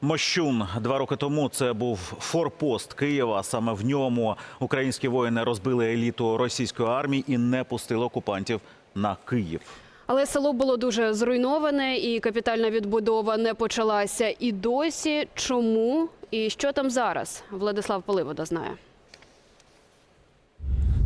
Мощун два роки тому це був форпост Києва. Саме в ньому українські воїни розбили еліту російської армії і не пустили окупантів на Київ. Але село було дуже зруйноване, і капітальна відбудова не почалася. І досі чому і що там зараз? Владислав Поливода знає.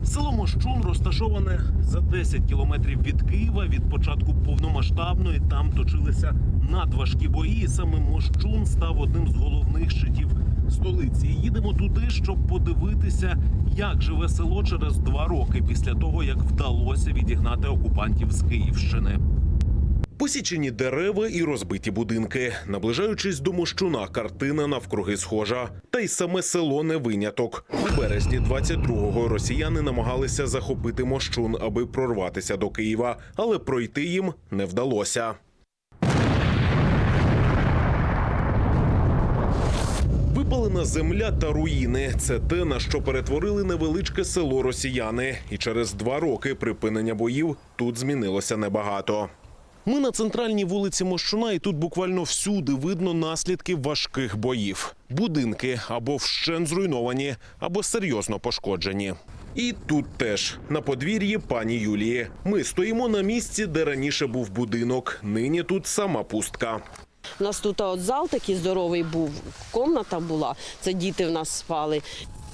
Село Мощун розташоване за 10 кілометрів від Києва. Від початку повномасштабної там точилися надважкі бої. Саме Мощун став одним з головних щитів столиці. Їдемо туди, щоб подивитися, як живе село через два роки після того, як вдалося відігнати окупантів з Київщини. Посічені дерева і розбиті будинки. Наближаючись до Мощуна, картина навкруги схожа. Та й саме село не виняток. У березні 22-го росіяни намагалися захопити Мощун, аби прорватися до Києва, але пройти їм не вдалося. Випалена земля та руїни це те, на що перетворили невеличке село росіяни. І через два роки припинення боїв тут змінилося небагато. Ми на центральній вулиці Мощуна, і тут буквально всюди видно наслідки важких боїв. Будинки або вщен зруйновані, або серйозно пошкоджені. І тут теж на подвір'ї пані Юлії. Ми стоїмо на місці, де раніше був будинок. Нині тут сама пустка. У нас тут от зал такий здоровий був, комната була, це діти в нас спали.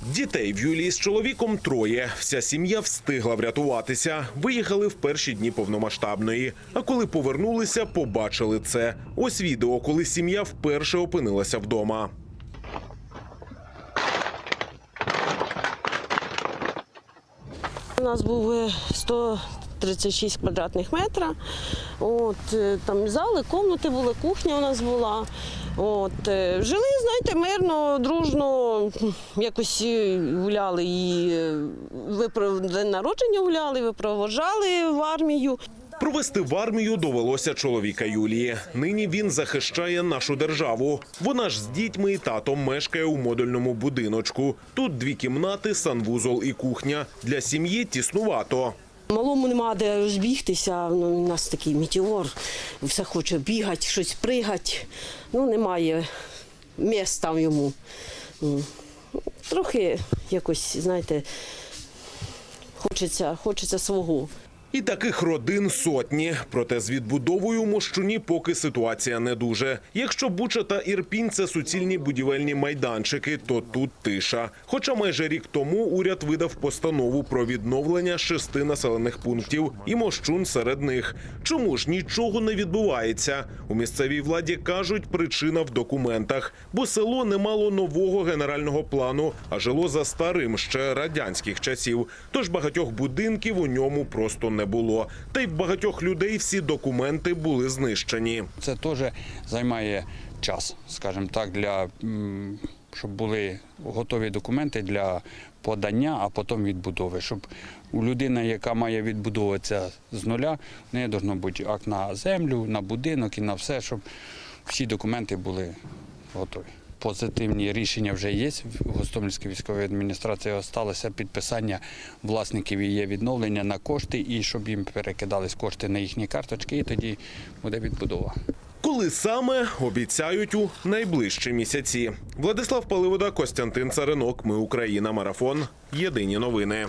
Дітей в Юлії з чоловіком троє. Вся сім'я встигла врятуватися. Виїхали в перші дні повномасштабної. А коли повернулися, побачили це. Ось відео, коли сім'я вперше опинилася вдома. У нас був е, 100 36 квадратних метрів. От, е, Там зали, комнати були, кухня у нас була. От, е, Жили, знаєте, мирно, дружно, якось е, гуляли і день народження гуляли, випровожали в армію. Провести в армію довелося чоловіка Юлії. Нині він захищає нашу державу. Вона ж з дітьми і татом мешкає у модульному будиночку. Тут дві кімнати, санвузол і кухня. Для сім'ї тіснувато. Малому нема де розбігтися. Ну, у нас такий метеор, все хоче бігати, щось пригати. Ну, немає місця йому. Трохи якось, знаєте, хочеться, хочеться свого. І таких родин сотні. Проте з відбудовою у Мощуні поки ситуація не дуже. Якщо Буча та Ірпінь – це суцільні будівельні майданчики, то тут тиша. Хоча майже рік тому уряд видав постанову про відновлення шести населених пунктів, і Мощун серед них. Чому ж нічого не відбувається? У місцевій владі кажуть, причина в документах, бо село не мало нового генерального плану, а жило за старим ще радянських часів. Тож багатьох будинків у ньому просто не було. Та й в багатьох людей всі документи були знищені. Це теж займає час, скажімо так, для щоб були готові документи для подання, а потім відбудови. Щоб у людини, яка має відбудовуватися з нуля, в неї повинно бути акт на землю, на будинок і на все, щоб всі документи були готові. Позитивні рішення вже є в Гостомельській військовій адміністрації. Осталося підписання власників і є відновлення на кошти, і щоб їм перекидались кошти на їхні карточки, і тоді буде відбудова. Коли саме обіцяють у найближчі місяці. Владислав Паливода, Костянтин Царинок. Ми Україна. Марафон. Єдині новини.